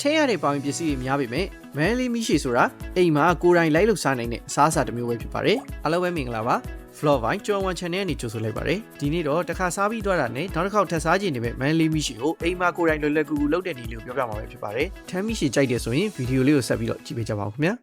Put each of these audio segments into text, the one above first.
ထင်းရတဲ့ပေါင်ပစ္စည်းတွေများပေမဲ့မန်လေးမီးရှည်ဆိုတာအိမ်မှာကိုယ်တိုင်လိုက်လို့စားနိုင်တဲ့အစားအစာတစ်မျိုးပဲဖြစ်ပါတယ်အားလုံးပဲမင်္ဂလာပါ Floor Vine ကျော်ဝန် channel ကနေကြိုဆိုလိုက်ပါတယ်ဒီနေ့တော့တစ်ခါစားပြီးသွားတာနဲ့နောက်တစ်ခေါက်ထပ်စားကြည့်နေပဲမန်လေးမီးရှည်ကိုအိမ်မှာကိုယ်တိုင်လွယ်လွယ်ကူကူလုပ်တဲ့နည်းလေးကိုပြောပြမှာပဲဖြစ်ပါတယ်ထမ်းမီးရှည်ကြိုက်တယ်ဆိုရင်ဗီဒီယိုလေးကိုဆက်ပြီးတော့ကြည့်ပေးကြပါဦးခင်ဗျာ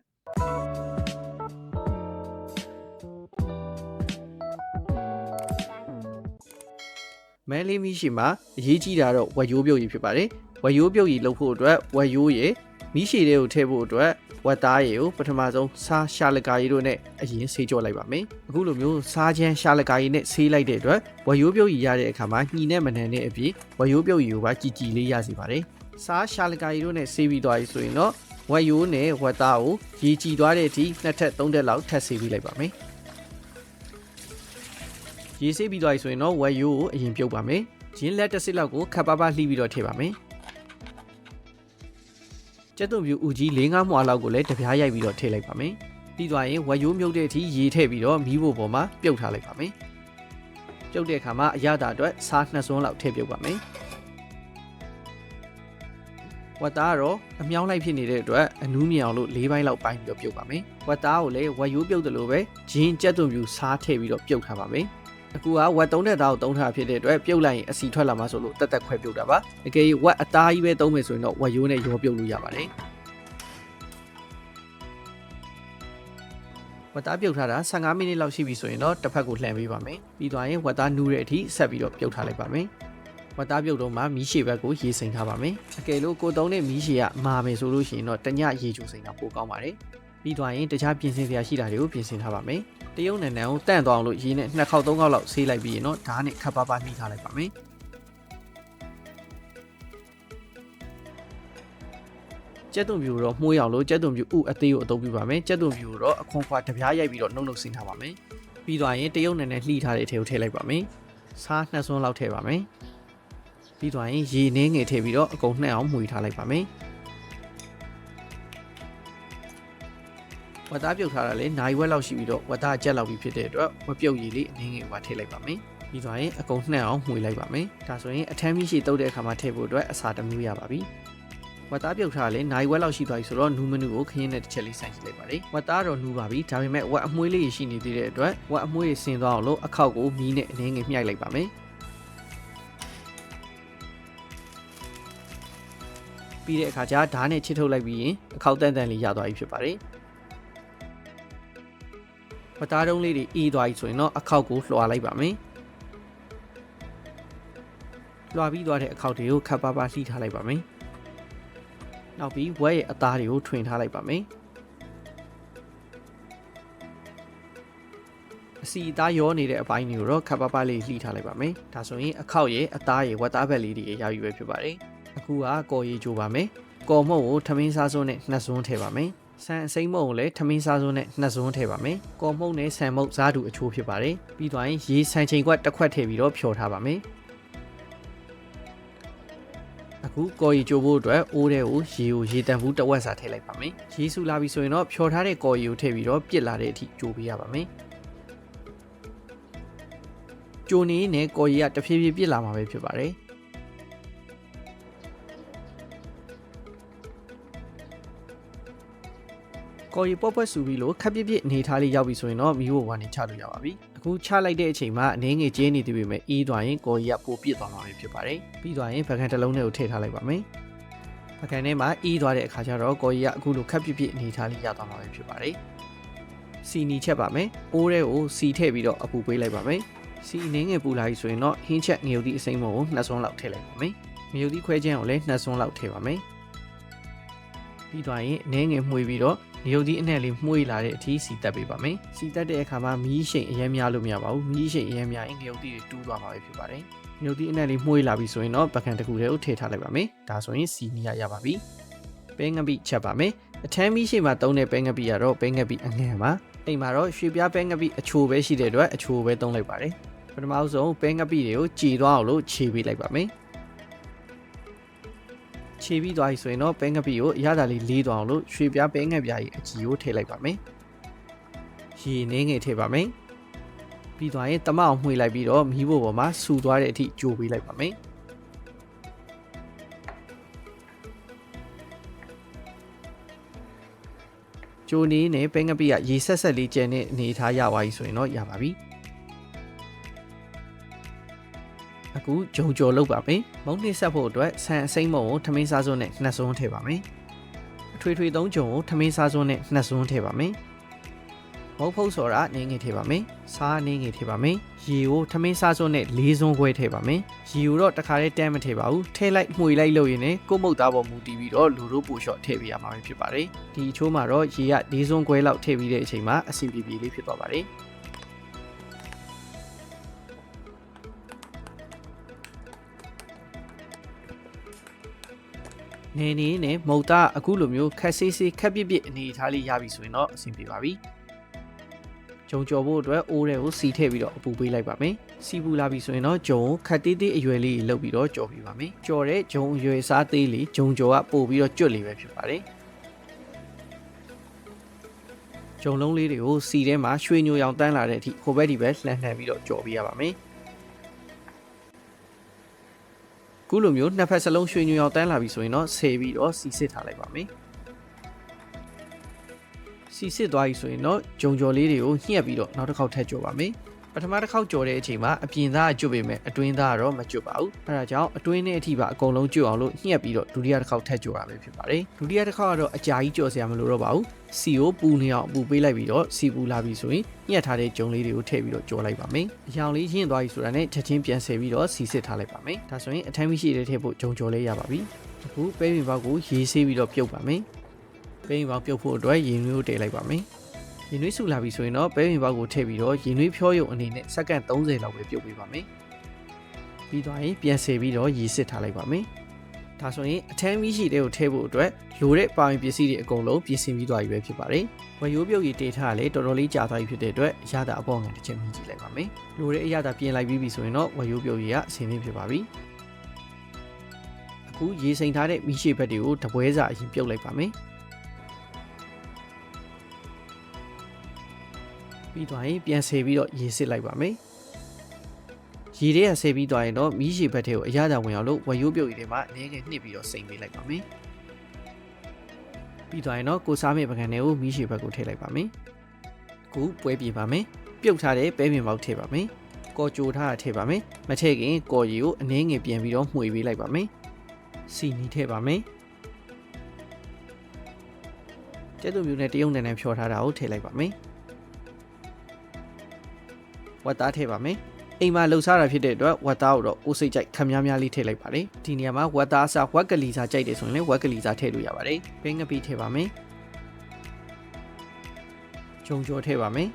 မန်လေးမီးရှည်မှာအရေးကြီးတာတော့ဝက်ရိုးပြုတ်ရည်ဖြစ်ပါတယ်ဝက်ရိုးပြုတ်ရည်လုပ်ဖို့အတွက်ဝက်ရိုးရည်မီးရှည်တွေကိုထည့်ဖို့အတွက်ဝက်သားရည်ကိုပထမဆုံးစားရှာလကာရည်တို့နဲ့အရင်ဆေးကြောလိုက်ပါမယ်အခုလိုမျိုးစားချမ်းရှာလကာရည်နဲ့ဆေးလိုက်တဲ့အတွက်ဝက်ရိုးပြုတ်ရည်ရတဲ့အခါမှာညှီနဲ့မနှံတဲ့အပြင်ဝက်ရိုးပြုတ်ရည်ကိုပါကြည်ကြည်လေးရစီပါတယ်စားရှာလကာရည်တို့နဲ့ဆေးပြီးသွားပြီဆိုရင်တော့ဝက်ရိုးနဲ့ဝက်သားကိုရေကြည်သွားတဲ့အထိနှစ်ထပ်သုံးထပ်လောက်ထပ်ဆေးပြီးလိုက်ပါမယ်ရေဆေးပြီးသွားပြီဆိုရင်တော့ဝက်ရိုးကိုအရင်ပြုတ်ပါမယ်ရင်းလက်တစ်စစ်လောက်ကိုခပ်ပါပါလှီးပြီးတော့ထည့်ပါမယ် ကျက်သွန်ပြူဦးကြီး၄၅မွှာလောက်ကိုလည်းတပြားရိုက်ပြီးတော့ထည့်လိုက်ပါမယ်ပြီးသွားရင်ဝက်ရိုးမြုပ်တဲ့အထိရေထည့်ပြီးတော့မီးဖို့ပေါ်မှာပြုတ်ထားလိုက်ပါမယ်ပြုတ်တဲ့အခါမှာအရသာအတွက်စားနှစ်စွန်းလောက်ထည့်ပြုတ်ပါမယ်ဝက်သားကတော့အမြောင်းလိုက်ဖြစ်နေတဲ့အတွက်အနူးမြောင်လို့၄ပိုင်းလောက်ပိုင်းပြီးတော့ပြုတ်ပါမယ်ဝက်သားကိုလည်းဝက်ရိုးပြုတ်တယ်လို့ပဲဂျင်းကျက်သွန်ပြူစားထည့်ပြီးတော့ပြုတ်ထားပါမယ် အခုကဝက်သုံးတဲ့သားကိုသုံးထားဖြစ်တဲ့အတွက်ပြုတ်လိုက်ရင်အစီထွက်လာမှာဆိုလို့တက်တက်ခွဲပြုတ်တာပါအကယ်၍ဝက်အသားကြီးပဲသုံးမယ်ဆိုရင်တော့ဝက်ရိုးနဲ့ရောပြုတ်လို့ရပါတယ်ဝက်သားပြုတ်ထားတာ15မိနစ်လောက်ရှိပြီဆိုရင်တော့တစ်ဖက်ကိုလှန်ပေးပါမယ်ပြီးသွားရင်ဝက်သားနူးတဲ့အထိဆက်ပြီးတော့ပြုတ်ထားလိုက်ပါမယ်ဝက်သားပြုတ်တော့မှမီးရှည်ဘက်ကိုရေစိမ်ထားပါမယ်အကယ်လို့ကိုသုံးတဲ့မီးရှည်ကမာမယ်ဆိုလို့ရှိရင်တော့တညရေချိုစိမ်တာပိုကောင်းပါတယ်ပြီးသွားရင်တခြားပြင်ဆင်စရာရှိတာတွေကိုပြင်ဆင်ထားပါမယ် တရုတ်နန်နန်ကိုတန့်သွားအောင်လို့ရေနဲ့နှစ်ခေါက်သုံးခေါက်လောက်ဆေးလိုက်ပြီးရင်တော့ဓာတ်နဲ့ခပ်ပါပါနှီးထားလိုက်ပါမယ်ကျက်သွန်ပြူတော့မှုေးအောင်လို့ကျက်သွန်ပြူဥအသေးကိုအသုံးပြုပါမယ်ကျက်သွန်ပြူတော့အခွန်ခွာတပြားရိုက်ပြီးတော့နှုတ်နှုတ်ဆင်းထားပါမယ်ပြီးသွားရင်တရုတ်နန်နန်လှီထားတဲ့အထည်ကိုထည့်လိုက်ပါမယ်စားနှစ်စွန်းလောက်ထည့်ပါမယ်ပြီးသွားရင်ရေနှင်းငယ်ထည့်ပြီးတော့အကုန်နှက်အောင်မှုေးထားလိုက်ပါမယ် ဝက်သားပြုတ်ထားတာလေနိုင်ဝက်လောက်ရှိပြီးတော့ဝက်သားကြက်လောက်ပြီးဖြစ်တဲ့အတွက်ဝက်ပြုတ်ရည်လေးအနည်းငယ်ပါထည့်လိုက်ပါမယ်ပြီးသွားရင်အကုန်နှက်အောင်မှုေးလိုက်ပါမယ်ဒါဆိုရင်အထမ်းမရှိတုတ်တဲ့အခါမှာထည့်ဖို့အတွက်အစာတစ်မျိုးရပါပြီဝက်သားပြုတ်ထားလေနိုင်ဝက်လောက်ရှိသွားပြီဆိုတော့နူးမနူးကိုခင်းနဲ့တစ်ချက်လေးစိုက်ကြည့်လိုက်ပါလေဝက်သားတော့နူးပါပြီဒါပေမဲ့ဝက်အမွှေးလေးရှိနေသေးတဲ့အတွက်ဝက်အမွှေးဆင်းသွားအောင်လို့အခောက်ကိုမီးနဲ့အနည်းငယ်မြှိုက်လိုက်ပါမယ်ပြီးတဲ့အခါကျဓာတ်နဲ့ချစ်ထုတ်လိုက်ပြီးရင်အခောက်တန်တန်လေးရသွားပြီဖြစ်ပါတယ် ပသားတုံးလေးတွေအေးသွားပြီဆိုရင်တော့အခောက်ကိုလွှာလိုက်ပါမယ်လွှာပြီးသွားတဲ့အခောက်တွေကိုခပ်ပါပါလှီးထားလိုက်ပါမယ်နောက်ပြီးဝက်ရဲ့အသားတွေကိုထွင်ထားလိုက်ပါမယ်အစီအသားရောနေတဲ့အပိုင်းတွေကိုတော့ခပ်ပါပါလေးလှီးထားလိုက်ပါမယ်ဒါဆိုရင်အခောက်ရဲ့အသားရဲ့ဝက်သားဘက်လေးတွေရပြီပဲဖြစ်ပါတယ်အခုကကော်ရီကြိုပါမယ်ကော်မုတ်ကိုထမင်းစားစွန်းနဲ့နှစ်စွန်းထည့်ပါမယ် ဆန်အစိမ့်မုံကိုလည်းထမင်းစားစွန်းနဲ့နှစ်စွန်းထည့်ပါမယ်။ကော်မုံနဲ့ဆန်မုတ်စားတူအချိုးဖြစ်ပါတယ်။ပြီးသွားရင်ရေဆန်ချိန်ခွက်တစ်ခွက်ထည့်ပြီးတော့ဖြော်ထားပါမယ်။အခုကော်ရီကြိုဖို့အတွက်အိုးထဲကိုရေကိုရေတန်ဘူးတစ်ဝက်စာထည့်လိုက်ပါမယ်။ရေဆူလာပြီဆိုရင်တော့ဖြော်ထားတဲ့ကော်ရီကိုထည့်ပြီးတော့ပြစ်လာတဲ့အထိကြိုပေးရပါမယ်။ကြိုနေနဲ့ကော်ရီကတဖြည်းဖြည်းပြစ်လာမှာပဲဖြစ်ပါတယ်။ ကော်ရီပေါ့ပွက်ဆူပြီးလို့ခပ်ပြစ်ပြစ်အနေထားလေးရောက်ပြီဆိုရင်တော့မီးဖို့ဝါနေချလို့ရပါပြီအခုချလိုက်တဲ့အချိန်မှာအနေငယ်ကျင်းနေသေးပေမဲ့အေးသွားရင်ကော်ရီကပိုပြစ်သွားမှာပဲဖြစ်ပါတယ်ပြီးသွားရင်ပကံတစ်လုံးနဲ့ကိုထည့်ထားလိုက်ပါမယ်ပကံထဲမှာအေးသွားတဲ့အခါကျတော့ကော်ရီကအခုလိုခပ်ပြစ်ပြစ်အနေထားလေးရသွားမှာပဲဖြစ်ပါတယ်စီနီချက်ပါမယ်အိုးထဲကိုစီထည့်ပြီးတော့အပူပေးလိုက်ပါမယ်စီအနေငယ်ပူလာပြီဆိုရင်တော့ဟင်းချက်ငရုတ်ဒီအစိမ်းမုံကိုနှစ်စွန်းလောက်ထည့်လိုက်ပါမယ်ငရုတ်ဒီခွဲချင်းကိုလည်းနှစ်စွန်းလောက်ထည့်ပါမယ်ပြီးသွားရင်အနေငယ်မှွေပြီးတော့ ငရုတ်ကြီးအနဲ့လေးမှွေလာတဲ့အထိစီတက်ပေးပါမယ်စီတက်တဲ့အခါမှာမီးရှိန်အရင်များလို့မရပါဘူးမီးရှိန်အရင်များရင်ငရုတ်ကြီးတွေတူးသွားမှာပဲဖြစ်ပါတယ်ငရုတ်ကြီးအနဲ့လေးမှွေလာပြီဆိုရင်တော့ပကံတစ်ခုတည်းကိုထည့်ထားလိုက်ပါမယ်ဒါဆိုရင်စီနီရရပါပြီပဲငပိချက်ပါမယ်အထမ်းမီးရှိန်မှာတုံးတဲ့ပဲငပိကတော့ပဲငပိအငန်ပါအိမ်မှာတော့ရွှေပြားပဲငပိအချိုပဲရှိတဲ့အတွက်အချိုပဲတုံးလိုက်ပါတယ်ပထမဆုံးပဲငပိတွေကိုကြည်သွားအောင်လို့ခြေပေးလိုက်ပါမယ် ခြေပြီးသွားပြီဆိုရင်တော့ပဲငက်ပြီကိုအရသာလေးလေးသွားအောင်လို့ရွှေပြားပဲငက်ပြားကြီးအကြီးကိုထည့်လိုက်ပါမယ်။ရေနှင်းငယ်ထည့်ပါမယ်။ပြီးသွားရင်တမအောင်မှွေလိုက်ပြီးတော့မီးဖို့ပေါ်မှာဆူသွားတဲ့အထိကြိုပေးလိုက်ပါမယ်။ဂျိုနီနဲ့ပဲငပိကရေဆက်ဆက်လေးကျန်တဲ့အနေထားရပါပြီဆိုရင်တော့ရပါပြီ။ အခုဂျုံကြော်လုပ်ပါမယ်မုံနှိဆက်ဖို့အတွက်ဆန်အစိမ့်မုံကိုထမင်းစားစွန်းနဲ့နှစ်စွန်းထည့်ပါမယ်အထွေထွေသုံးဂျုံကိုထမင်းစားစွန်းနဲ့နှစ်စွန်းထည့်ပါမယ်မုံဖုတ်ဆိုတာနင်းငယ်ထည့်ပါမယ်စားနင်းငယ်ထည့်ပါမယ်ရေကိုထမင်းစားစွန်းနဲ့လေးစွန်းခွဲထည့်ပါမယ်ရေကိုတော့တခါလေးတန်းမထည့်ပါဘူးထည့်လိုက်မှွေလိုက်လို့ရင်လည်းကိုမုတ်သားပေါ်မူတည်ပြီးတော့လူတို့ပူလျှော့ထည့်ပေးရမှာပဲဖြစ်ပါတယ်ဒီအချိုးမှာတော့ရေကလေးစွန်းခွဲလောက်ထည့်ပြီးတဲ့အချိန်မှာအဆင်ပြေပြေလေးဖြစ်သွားပါတယ် နေနေနဲ့မုတ်သားအခုလိုမျိုးခက်ဆေးဆေးခက်ပြစ်ပြစ်အနေအထားလေးရပြီဆိုရင်တော့အဆင်ပြေပါပြီ။ဂျုံကြော်ဖို့အတွက်အိုးတွေကိုစီထည့်ပြီးတော့အပူပေးလိုက်ပါမယ်။စီပူလာပြီဆိုရင်တော့ဂျုံကိုခက်သေးသေးအရွယ်လေးလုပ်ပြီးတော့ကြော်ပြပါမယ်။ကြော်တဲ့ဂျုံအရွယ်စားသေးလေးဂျုံကြော်ကပို့ပြီးတော့ကျွတ်လေးပဲဖြစ်ပါတယ်။ဂျုံလုံးလေးတွေကိုစီထဲမှာရွှေညိုရောင်တန်းလာတဲ့အထိဟိုဘက်ဒီဘက်လှန်လှန်ပြီးတော့ကြော်ပြရပါမယ်။ ခုလိုမျိုးနှစ်ဖက်စလုံးရွှေညိုရောင်တန်းလာပြီဆိုရင်တော့ဆေပြီးတော့စီစစ်ထားလိုက်ပါမယ်စီစစ်သွားပြီဆိုရင်တော့ဂျုံကြော်လေးတွေကိုညှက်ပြီးတော့နောက်တစ်ခေါက်ထပ်ကြော်ပါမယ် ပထမတစ်ခေါက်ကြော်တဲ့အချိန်မှာအပြင်သားကကျွတ်ပေမဲ့အတွင်းသားကတော့မကျွတ်ပါဘူးအဲဒါကြောင့်အတွင်းနဲ့အထိပါအကုန်လုံးကျွတ်အောင်လို့ညှက်ပြီးတော့ဒုတိယတစ်ခေါက်ထပ်ကြော်တာပဲဖြစ်ပါတယ်ဒုတိယတစ်ခေါက်ကတော့အကြာကြီးကြော်စရာမလိုတော့ပါဘူးစီကိုပူနေအောင်ပူပေးလိုက်ပြီးတော့စီပူလာပြီဆိုရင်ညှက်ထားတဲ့ဂျုံလေးတွေကိုထည့်ပြီးတော့ကြော်လိုက်ပါမယ်အရောင်လေးရင့်သွားပြီဆိုတာနဲ့ချက်ချင်းပြန်ဆယ်ပြီးတော့စီစစ်ထားလိုက်ပါမယ်ဒါဆိုရင်အထမ်းမရှိတဲ့ထည့်ဖို့ဂျုံကြော်လေးရပါပြီအခုပဲပင်ပေါက်ကိုရေးဆေးပြီးတော့ပြုတ်ပါမယ်ပဲပင်ပေါက်ပြုတ်ဖို့အတွက်ရေနွေးကိုတည်လိုက်ပါမယ် ရင်နွေးဆူလာပြီဆိုရင်တော့ပဲပင်ပေါက်ကိုထည့်ပြီးတော့ရင်နွေးဖြောရုံအနေနဲ့စက္ကန့်30လောက်ပဲပြုတ်ပေးပါမယ်ပြီးသွားရင်ပြန်ဆယ်ပြီးတော့ရေစစ်ထားလိုက်ပါမယ်ဒါဆိုရင်အထမ်းမီးရှိတဲ့ကိုထည့်ဖို့အတွက်လိုတဲ့ပါဝင်ပစ္စည်းတွေအကုန်လုံးပြင်ဆင်ပြီးသွားပြီပဲဖြစ်ပါတယ်ဝယ်ရိုးပြုတ်ရည်ဒေတာလည်းတော်တော်လေးကြာသွားပြီဖြစ်တဲ့အတွက်အရသာအပေါ်ငံတစ်ချက်မြင်ကြည့်လိုက်ပါမယ်လိုတဲ့အရသာပြင်လိုက်ပြီးပြီဆိုရင်တော့ဝယ်ရိုးပြုတ်ရည်ကအဆင်သင့်ဖြစ်ပါပြီအခုရေစိမ်ထားတဲ့မီးရှိဘက်တွေကိုတပွဲစာအရင်ပြုတ်လိုက်ပါမယ် ပြီးသွားရင်ပြန်ဆယ်ပြီးတော့ရေစစ်လိုက်ပါမယ်ရေထဲကဆယ်ပြီးသွားရင်တော့မီးရှိဘက်တွေကိုအရသာဝင်အောင်လို့ဝယ်ရိုးပြုတ်ရည်တွေမှာအနေငယ်နှစ်ပြီးတော့စိမ်ပေးလိုက်ပါမယ်ပြီးသွားရင်တော့ကိုစားမဲ့ပကံတွေကိုမီးရှိဘက်ကိုထည့်လိုက်ပါမယ်အခုပွဲပြေပါမယ်ပြုတ်ထားတဲ့ပဲပင်ပေါက်ထည့်ပါမယ်ကော်ကြိုထားတာထည့်ပါမယ်မထည့်ခင်ကော်ရီကိုအနှင်းငယ်ပြန်ပြီးတော့မှွေပေးလိုက်ပါမယ်စီနီထည့်ပါမယ်ကျက်သူမျိုးနဲ့တရုံနယ်နဲ့ဖြောထားတာကိုထည့်လိုက်ပါမယ် ဝတ်သားထည့်ပါမယ်အိမ်မှာလှုပ်ရှားတာဖြစ်တဲ့အတွက်ဝက်သားကိုတော့အိုးစိတ်ကြိုက်ခံများများလေးထည့်လိုက်ပါတယ်ဒီနေရာမှာဝက်သားအစားဝက်ကလီစာကြိုက်တယ်ဆိုရင်လည်းဝက်ကလီစာထည့်လို့ရပါတယ်ဘင်းငပီထည့်ပါမယ်ဂျုံကြော်ထည့်ပါမယ်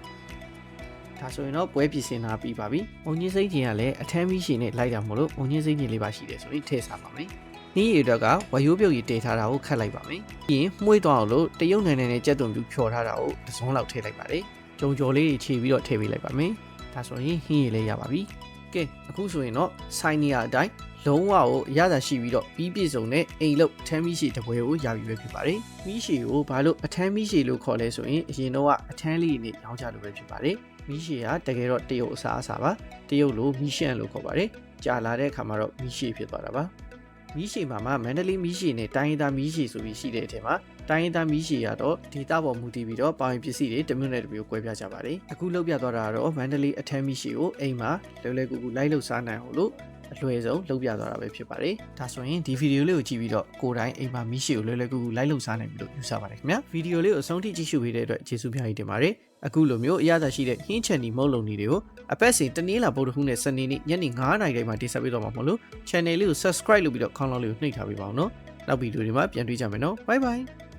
ဒါဆိုရင်တော့ပွဲပြင်ဆင်တာပြီးပါပြီ။မုံညင်းစိမ့်ကျင်ကလည်းအထမ်းမီးရှင်နဲ့လိုက်တာမို့လို့မုံညင်းစိမ့်ကျင်လေးပါရှိတယ်ဆိုရင်ထည့်စားပါမယ်။နီးရည်တော့ကဝရိုးပြုတ်ကြီးတည်ထားတာကိုခတ်လိုက်ပါမယ်။ပြီးရင်မှုေးသွားအောင်လို့တရုတ်နယ်နယ်နဲ့ကြက်သွန်ပြူဖြော်ထားတာကိုတစ်စုံလောက်ထည့်လိုက်ပါတယ်။ဂျုံကြော်လေးတွေခြေပြီးတော့ထည့်ပေးလိုက်ပါမယ်။ ဒါဆိုရင်ဟင်းရည်လေးရပါပြီ။ကဲအခုဆိုရင်တော့ဆိုင်နီယာအတိုင်းလုံးဝကိုအရသာရှိပြီးတော့ပြီးပြည့်စုံတဲ့အိမ်လုတ်အထမ်းမီးရှည်တစ်ပွဲကိုရပြီပဲဖြစ်ပါတယ်။မီးရှည်ကိုဘာလို့အထမ်းမီးရှည်လို့ခေါ်လဲဆိုရင်အရင်တော့ကအထမ်းလေးနဲ့ရောင်းကြလို့ပဲဖြစ်ပါတယ်။မီးရှည်ကတကယ်တော့တရုတ်အစားအစာပါ။တရုတ်လိုမီးရှန့်လို့ခေါ်ပါတယ်။ကြာလာတဲ့အခါမှာတော့မီးရှည်ဖြစ်သွားတာပါ။မီးရှည်မှာမှမန္တလေးမီးရှည်နဲ့တိုင်းရင်းသားမီးရှည်ဆိုပြီးရှိတဲ့အထက်မှာ တိုင်းရင်းသားမီးရှည်ကတော့ဒေတာပေါ်မူတည်ပြီးတော့ပါဝင်ပစ္စည်းတွေတစ်မျိုးနဲ့တစ်မျိုးကွဲပြားကြပါတယ်။အခုလောက်ပြသွားတာကတော့မန္တလေးအထက်မီးရှည်ကိုအိမ်မှာလွယ်လွယ်ကူကူလိုက်လို့စားနိုင်အောင်လို့အလွယ်ဆုံးလုပ်ပြသွားတာပဲဖြစ်ပါတယ်။ဒါဆိုရင်ဒီဗီဒီယိုလေးကိုကြည့်ပြီးတော့ကိုယ်တိုင်အိမ်မှာမီးရှည်ကိုလွယ်လွယ်ကူကူလိုက်လို့စားနိုင်ပြီလို့ယူဆပါတယ်ခင်ဗျာ။ဗီဒီယိုလေးကိုအဆုံးထိကြည့်ရှုပေးတဲ့အတွက်ကျေးဇူးများကြီးတင်ပါတယ်။အခုလိုမျိုးအရသာရှိတဲ့ဟင်းချန်နီမုတ်လုံနေတွေကိုအပတ်စဉ်တနင်္လာဗုဒ္ဓဟူးနဲ့စနေနေ့ညနေ9:00နာရီတိုင်းမှာတင်ဆက်ပေးတော့မှာမဟုတ်လို့ channel လေးကို subscribe လုပ်ပြီးတော့ခေါင်းလောင်းလေးကိုနှိပ်ထားပေးပါအောင်နော်။နောက်ဗီဒီယိုတွေမှာပြန်တွေ့ကြမယ်နော်။ Bye bye